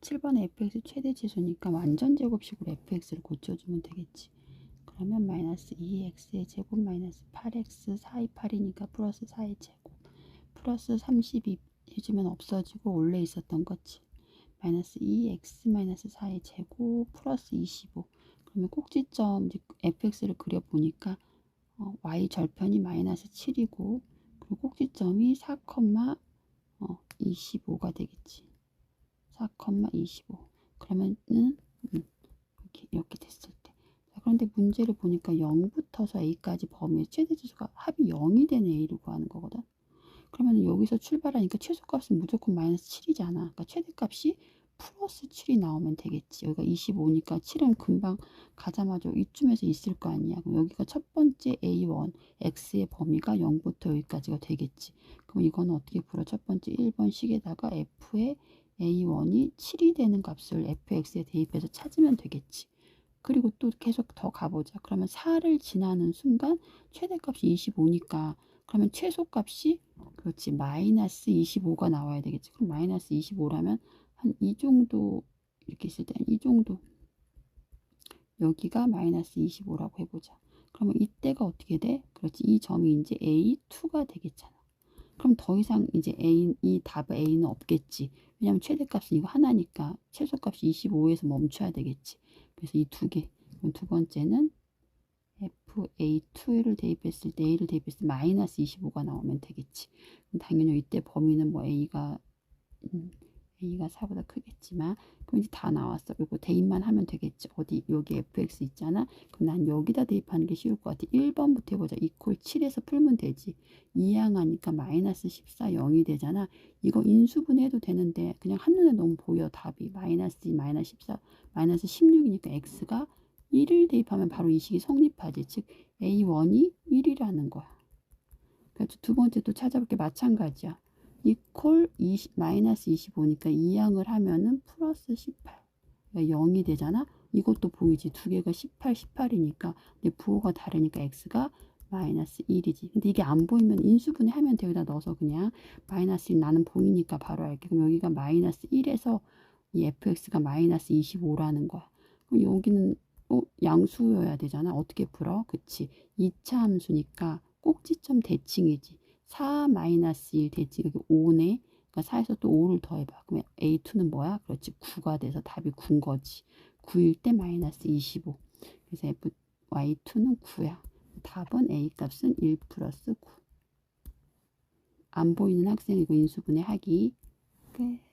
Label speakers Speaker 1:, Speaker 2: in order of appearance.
Speaker 1: 7번에 fx 최대 치수니까 완전 제곱식으로 fx를 고쳐주면 되겠지. 그러면 마이너스 2x의 제곱 마이너스 8x 428이니까 플러스 4의 제곱 플러스 32 해주면 없어지고 원래 있었던 거지. 마이너스 2x 마이너스 4의 제곱 플러스 25 그러면 꼭지점 이제 fx를 그려보니까 어, y 절편이 마이너스 7이고 그리고 꼭지점이 4, 어, 25가 되겠지. 4,25 그러면은 음, 이렇게 이렇게 됐을 때 자, 그런데 문제를 보니까 0부터서 a까지 범위의 최대 지수가 합이 0이 된 a를 구하는 거거든. 그러면 여기서 출발하니까 최소값은 무조건 마이너스 7이잖아. 그러니까 최대값이 플러스 7이 나오면 되겠지. 여기가 25니까 7은 금방 가자마자 이쯤에서 있을 거 아니야. 그럼 여기가 첫 번째 A1, X의 범위가 0부터 여기까지가 되겠지. 그럼 이거는 어떻게 풀어? 첫 번째 1번 식에다가 F의 A1이 7이 되는 값을 fx에 대입해서 찾으면 되겠지. 그리고 또 계속 더 가보자. 그러면 4를 지나는 순간 최대값이 25니까 그러면 최소값이 그렇지 마이너스 25가 나와야 되겠지. 그럼 마이너스 25라면 한 이 정도 이렇게 있을 때 이 정도 여기가 마이너스 25라고 해보자. 그러면 이때가 어떻게 돼? 그렇지 이 점이 이제 A2가 되겠잖아. 그럼 더 이상 이제 A 이 답 A는 없겠지. 왜냐면 최대값은 이거 하나니까 최소값이 25에서 멈춰야 되겠지. 그래서 이 두 개. 그럼 두 번째는 FA2를 대입했을 때 A를 대입했을 때 마이너스 25가 나오면 되겠지. 당연히 이때 범위는 뭐 A가 음, A가 4보다 크겠지만 그럼 이제 다 나왔어. 이거 대입만 하면 되겠지. 어디 여기 fx 있잖아. 그럼 난 여기다 대입하는 게 쉬울 것 같아. 1번부터 해보자. 이퀄 7에서 풀면 되지. 이항하니까 마이너스 14 0이 되잖아. 이거 인수분해해도 되는데 그냥 한눈에 너무 보여 답이. 마이너스 2 마이너스 14 마이너스 16이니까 x가 1을 대입하면 바로 이 식이 성립하지. 즉 a1이 1이라는 거야. 그래서 두 번째 또 찾아볼 게 마찬가지야. 이퀄 20, 마이너스 25니까 이항을 하면은 플러스 18 그러니까 0이 되잖아? 이것도 보이지? 두 개가 18 18이니까. 근데 부호가 다르니까 x가 마이너스 1이지. 근데 이게 안 보이면 인수분해 하면 돼 여기다 넣어서 그냥. 마이너스 1 나는 보이니까 바로 알게. 그럼 여기가 마이너스 1에서 이 fx가 마이너스 25라는 거야. 그럼 여기는 어, 양수여야 되잖아. 어떻게 풀어? 그치. 2차 함수니까 꼭지점 대칭이지 4 마이너스 1 대칭 여기 5네. 그러니까 4에서 또 5를 더해봐. 그러면 A2는 뭐야? 그렇지 9가 돼서 답이 9인 거지. 9일 때 마이너스 25. 그래서 F, Y2는 9야. 답은 A 값은 1 플러스 9. 안 보이는 학생 이거 인수분해 하기 끝.